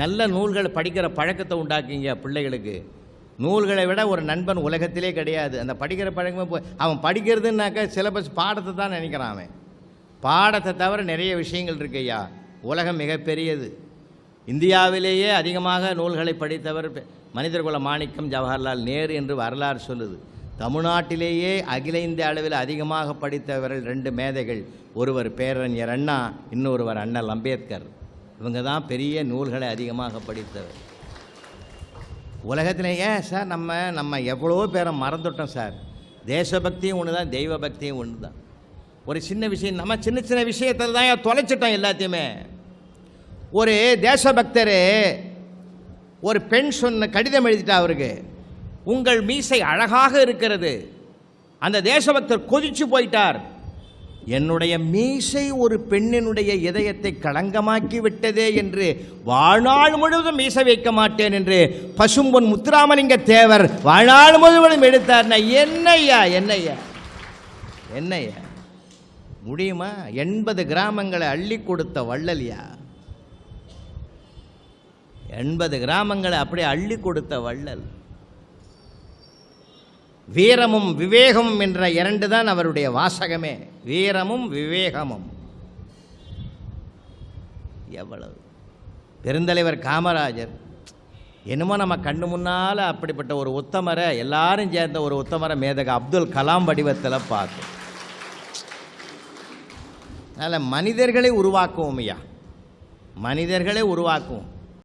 நல்ல நூல்களை படிக்கிற பழக்கத்தை உண்டாக்குங்க பிள்ளைகளுக்கு. நூல்களை விட ஒரு நண்பன் உலகத்திலே கிடையாது. அந்த படிக்கிற பழக்கமே போய் அவன் படிக்கிறதுனாக்கா சிலபஸ் பாடத்தை தான் நினைக்கிறான் அவன். பாடத்தை தவிர நிறைய விஷயங்கள் இருக்கு ஐயா. உலகம் மிகப்பெரியது இந்தியாவிலேயே அதிகமாக நூல்களை படித்தவர் மனிதர்குல மாணிக்கம் ஜவஹர்லால் நேரு என்று வரலாறு சொல்லுது. தமிழ்நாட்டிலேயே அகில இந்திய அளவில் அதிகமாக படித்தவர்கள் ரெண்டு மேதைகள். ஒருவர் பேரறிஞர் அண்ணா இன்னொருவர் அண்ணல் அம்பேத்கர். இவங்க தான் பெரிய நூல்களை அதிகமாக படித்தவர். உலகத்திலேயே சார் நம்ம நம்ம எவ்வளோ பேரை மறந்துட்டோம் சார். தேசபக்தியும் ஒன்று தான் தெய்வ பக்தியும் ஒன்று தான் ஒரு சின்ன விஷயம் நம்ம சின்ன சின்ன விஷயத்தில் தான் தொலைச்சிட்டோம் எல்லாத்தையுமே? ஒரு தேசபக்தர் ஒரு பெண் சொன்ன கடிதம் எழுதிட்டா அவருக்கு உங்கள் மீசை அழகாக இருக்கிறது. அந்த தேசபக்தர் கொதிச்சு போயிட்டார். என்னுடைய மீசை ஒரு பெண்ணினுடைய இதயத்தை களங்கமாக்கி விட்டதே என்று வாழ்நாள் முழுவதும் மீசை வைக்க மாட்டேன் என்று பசும்பொன் முத்துராமலிங்க தேவர் வாழ்நாள் முழுவதும் எடுத்தார்னா என்னய்யா என்னய்யா என்னய்யா முடியுமா? எண்பது கிராமங்களை அள்ளி கொடுத்த வள்ளலியா? எண்பது கிராமங்களை அப்படியே அள்ளி கொடுத்த வள்ளல். வீரமும் விவேகமும் என்ற இரண்டு தான் அவருடைய வாசகமே. வீரமும் விவேகமும். எவ்வளவு? பெருந்தலைவர் காமராஜர். என்னமோ நம்ம கண்ணு முன்னால் அப்படிப்பட்ட ஒரு உத்தமரை எல்லாரும் சேர்ந்த ஒரு உத்தமரை மேதக அப்துல் கலாம் வடிவத்தில் பார்க்கும் அதனால் மனிதர்களை உருவாக்குவோம் ஐயா. மனிதர்களை உருவாக்குவோம்.